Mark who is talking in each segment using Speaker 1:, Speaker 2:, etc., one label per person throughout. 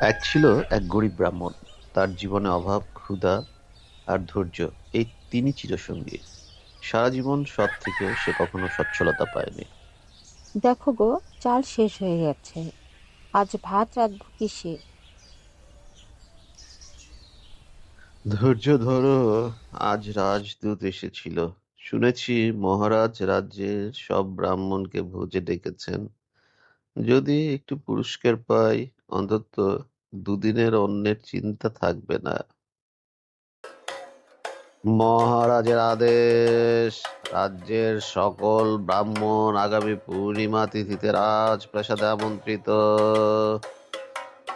Speaker 1: এক ছিল এক গরিব ব্রাহ্মণ। তার জীবনে অভাব ক্ষুধা আর ধৈর্য এই তিনই চিরসঙ্গী। সারা জীবন সৎ থেকেও সে কখনো সচ্ছলতা পায়নি।
Speaker 2: দেখো গো চাল শেষ হয়ে গেছে। আজ ভাত রাঁধবো কিসে?
Speaker 1: ধৈর্য ধরো আজ রাজদূত এসেছিল। শুনেছি মহারাজ রাজ্যের সব ব্রাহ্মণকে ভোজে ডেকেছেন। যদি একটু পুরস্কার পাই অন্তত দুদিনের অন্যের চিন্তা থাকবে না। মহারাজের আদেশ, রাজ্যের সকল ব্রাহ্মণ আগামী পূর্ণিমা তিথিতে রাজপ্রাসাদে আমন্ত্রিত।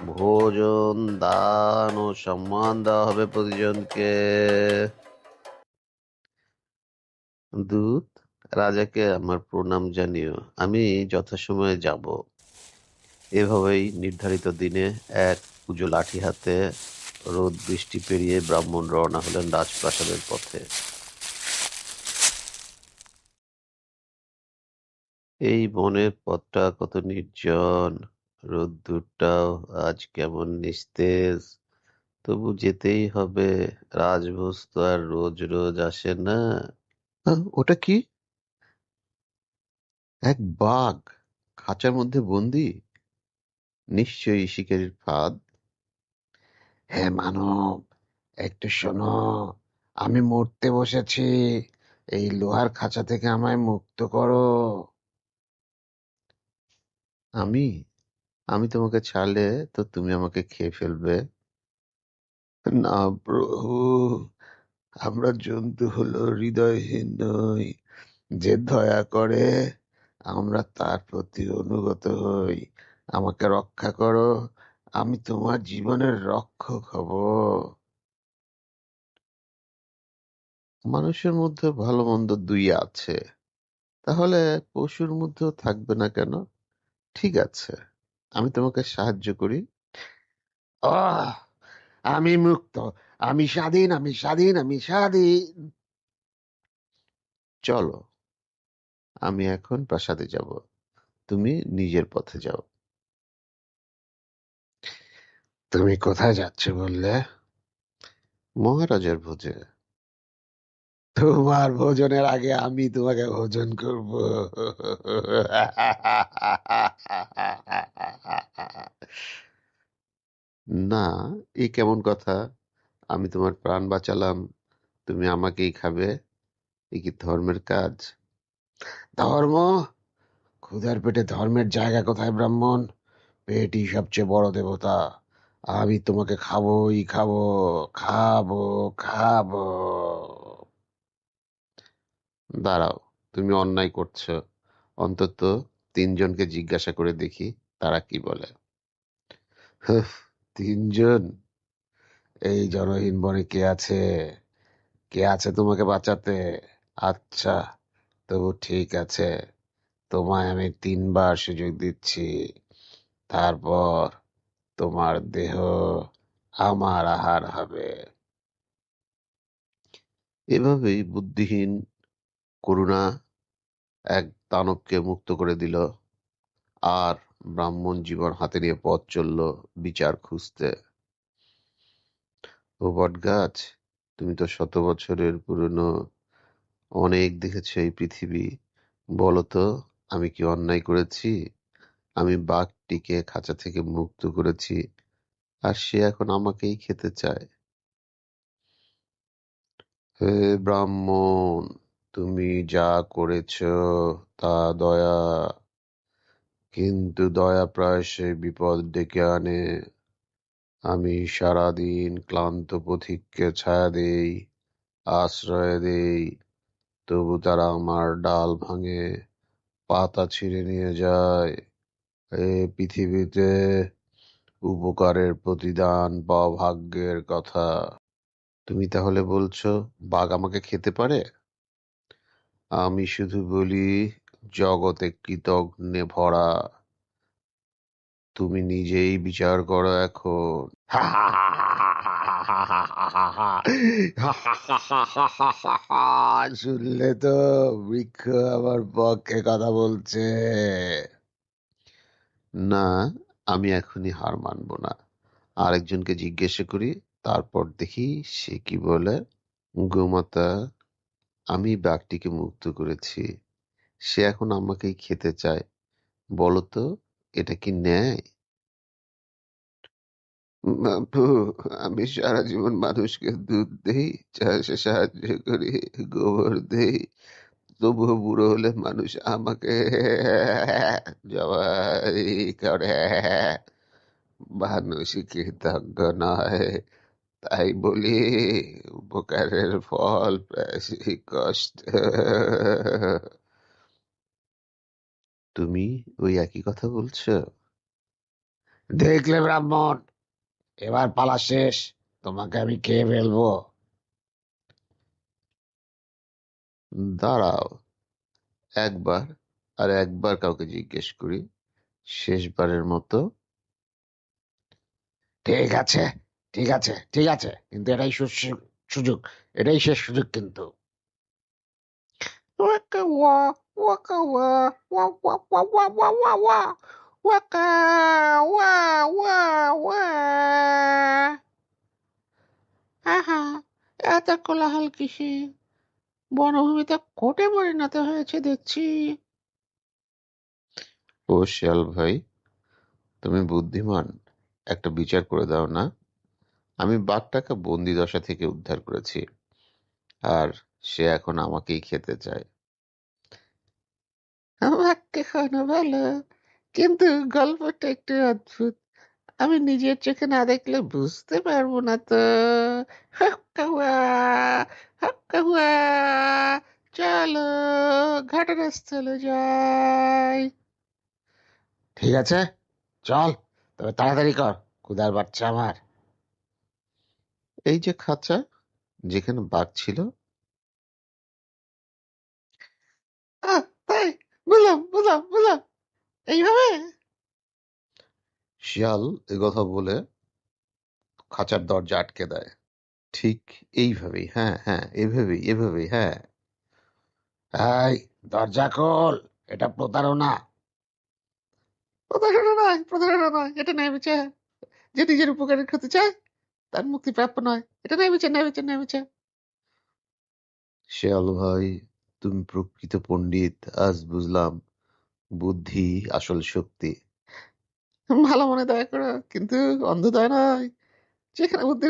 Speaker 1: ভোজন, দান ও সম্মান দেওয়া হবে প্রতিজনকে। দূত, রাজাকে আমার প্রণাম জানিও। আমি যথাসময়ে যাব। এভাবেই নির্ধারিত দিনে এক পুজো লাঠি হাতে রোদ বৃষ্টি পেরিয়ে ব্রাহ্মণ রওনা হলেন রাজপ্রাসাদের পথে। এই বনের পথটা কত নির্জন, রোদ্দুরটাও আজ কেমন নিস্তেজ। তবু যেতেই হবে, রাজভোজ তো আর রোজ রোজ আসে না। ওটা কি? এক বাঘ, খাঁচার মধ্যে বন্দি? নিশ্চয়ই শিকারীর ফাঁদ।
Speaker 3: হে মানব, একটু শোনো, আমি মরতে বসেছি। এই লোহার খাঁচা থেকে আমায় মুক্ত করো।
Speaker 1: আমি? আমি তোমাকে ছাড়লে তো তুমি আমাকে খেয়ে ফেলবে।
Speaker 3: না প্রভু, আমরা জন্তু হলো, হৃদয়হীন নই। যে দয়া করে, আমরা তার প্রতি অনুগত হই। আমাকে রক্ষা করো। আমি তোমার জীবনের রক্ষক হব।
Speaker 1: মানুষের মধ্যে ভালো মন্দ দুই আছে। তাহলে পশুর মধ্যেও থাকবে না কেন? ঠিক আছে, আমি তোমাকে সাহায্য করি।
Speaker 3: আমি মুক্ত, আমি স্বাধীন আমি স্বাধীন আমি স্বাধীন।
Speaker 1: চলো, আমি এখন প্রাসাদে যাব। তুমি নিজের পথে যাও।
Speaker 3: তুমি কোথায় যাচ্ছ বললে?
Speaker 1: মহারাজের ভোজে।
Speaker 3: তোমার ভোজনের আগে আমি তোমাকে ভোজন করব।
Speaker 1: না এই কেমন কথা? আমি তোমার প্রাণ বাঁচালাম তুমি আমাকেই খাবে এ কি ধর্মের কাজ?
Speaker 3: ধর্ম? ক্ষুধার পেটে ধর্মের জায়গা কোথায় ব্রাহ্মণ? পেটই সবচেয়ে বড় দেবতা। আমি তোমাকে খাবোই, খাব খাব খাব।
Speaker 1: দাঁড়াও, তুমি অন্যায় করছ। অন্তত তিনজনকে জিজ্ঞাসা করে দেখি তারা কি বলে।
Speaker 3: তিনজন? এই জনহীন বনে কে আছে? কে আছে তোমাকে বাঁচাতে? আচ্ছা তবু ঠিক আছে। তোমায় আমি তিনবার সুযোগ দিচ্ছি। তারপর? তোমার দেহ আমার আহার হবে।
Speaker 1: এভাবেই বুদ্ধিহীন করুণা এক দানবকে মুক্ত করে দিল আর ব্রাহ্মণ জীবন হাতে নিয়ে পথ চলল বিচার খুঁজতে। ও বটগাছ, তুমি তো শত বছরের পুরনো, অনেক দেখেছ এই পৃথিবী। বলো তো, আমি কি অন্যায় করেছি? আমি বাঘটিকে খাঁচা থেকে মুক্ত করেছি, আর সে এখন আমাকেই খেতে চায়। হে ব্রাহ্মণ, তুমি যা করেছ তা দয়া, কিন্তু দয়া প্রায়শই বিপদ ডেকে আনে। আমি সারাদিন ক্লান্ত পথিককে ছায়া দেই, আশ্রয় দেই, তবু তারা আমার ডাল ভাঙে, পাতা ছিঁড়ে নিয়ে যায়। এ পৃথিবীতে উপকারের প্রতিদান পাওয়া ভাগ্যের কথা। তুমি তাহলে বলছো, বাঘ আমাকে খেতে পারে? আমি শুধু বলি, জগতে কৃতজ্ঞে ভরা। তুমি নিজেই বিচার করো এখন।
Speaker 3: শুনলে তো বৃক্ষ আমার পক্ষে কথা বলছে।
Speaker 1: না, আমি এখনই হার মানবো না। আরেকজনকে জিজ্ঞাসা করি, তারপর দেখি সে কি বলে, গোমাতা, আমি বাঘটিকে মুক্ত করেছি। সে এখন আমাকেই খেতে চায়। বলতো এটা কি ন্যায়? বাপু, আমি সারা জীবন মানুষকে দুধ দেই, চাষে সাহায্য করি, গোবর দেই তবুও বুড়ো হলে মানুষ আমাকে জবাই করে। মানুষ কৃতজ্ঞ নয়, তাই বলি উপকারের ফল কষ্ট। তুমি ওই একই কথা বলছো?
Speaker 3: দেখলে ব্রাহ্মণ, এবার পালা শেষ, তোমাকে আমি খেয়ে ফেলব।
Speaker 1: দাঁড়াও, একবার আর একবার কাউকে জিজ্ঞেস করি, শেষবারের মতো।
Speaker 3: ঠিক আছে, ঠিক আছে, ঠিক আছে, কিন্তু এটাই সুযোগ, এটাই শেষ সুযোগ কিন্তু। আহা, এত কোলাহল কিসে বনভূমিতে কোটে পরিণত হয়েছে দেখছি।
Speaker 1: ও শিয়াল ভাই তুমি বুদ্ধিমান একটা বিচার করে দাও না। আমি বাঘটাকে বন্দি দশা থেকে উদ্ধার করেছি আর সে এখন আমাকেই খেতে চায়।
Speaker 3: আমাকে খাওয়ানো ভালো কিন্তু গল্পটা একটু অদ্ভুত। আমি নিজের চোখে না দেখলে বুঝতে পারব না তো। হাক্কা হুয়া, হাক্কা হুয়া। চলো ঘটনাস্থলে যাই। ঠিক আছে চল তবে তাড়াতাড়ি কর ক্ষুদার বাচ্চা আমার।
Speaker 1: এই যে খাঁচা যেখানে বাঘ ছিল।
Speaker 3: তাই বুঝলাম বুঝলাম বুঝলাম এইভাবে?
Speaker 1: শিয়াল কথা বলে খাঁচার দরজা আটকে দেয়। ঠিক এইভাবেই হ্যাঁ হ্যাঁ এভাবেই এভাবেই হ্যাঁ।
Speaker 3: এই দরজা খোল এটা প্রতারণা প্রতারণা নয় প্রতারণা নয় এটা ন্যায় বিচার যে নিজের উপকারের ক্ষতি চায় তার মুক্তি প্রাপ্য নয় এটা ন্যায় বিচার ন্যায় বিচার ন্যায় বিচার
Speaker 1: শিয়াল ভাই তুমি প্রকৃত পণ্ডিত আজ বুঝলাম বুদ্ধি আসল শক্তি
Speaker 3: ভালো মনে দয়া করো কিন্তু অন্ধ দয়া নয় যেখানে বুদ্ধি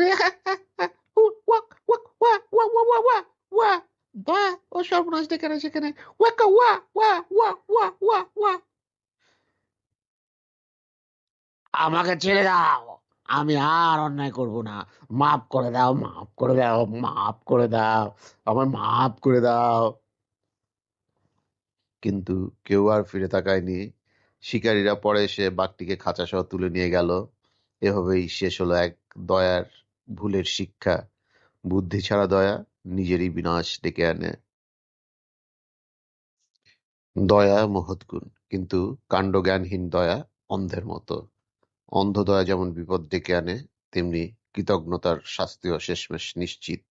Speaker 3: বা, ও সর্বনাশ ডেকে সেখানে। ওয়াকা, ওয়া ওয়া ওয়া ওয়া ওয়া ওয়া। আমাকে ছেড়ে দাও। আমি আর অন্যায় করব না। মাফ করে দাও, মাফ করে দাও, মাফ করে দাও। আমার মাফ করে দাও।
Speaker 1: কিন্তু কেউ আর ফিরে তাকায়নি। শিকারীরা পরে এসে বাঘটিকে খাঁচা সহ তুলে নিয়ে গেল। এভাবেই শেষ হলো এক দয়ার ভুলের শিক্ষা। বুদ্ধি ছাড়া দয়া নিজেরই বিনাশ ডেকে আনে। দয়া মহৎ গুণ, কিন্তু কাণ্ডজ্ঞানহীন দয়া অন্ধের মতো। অন্ধ দয়া যেমন বিপদ ডেকে আনে, তেমনি কৃতজ্ঞতার শাস্তিও শেষমেশ নিশ্চিত।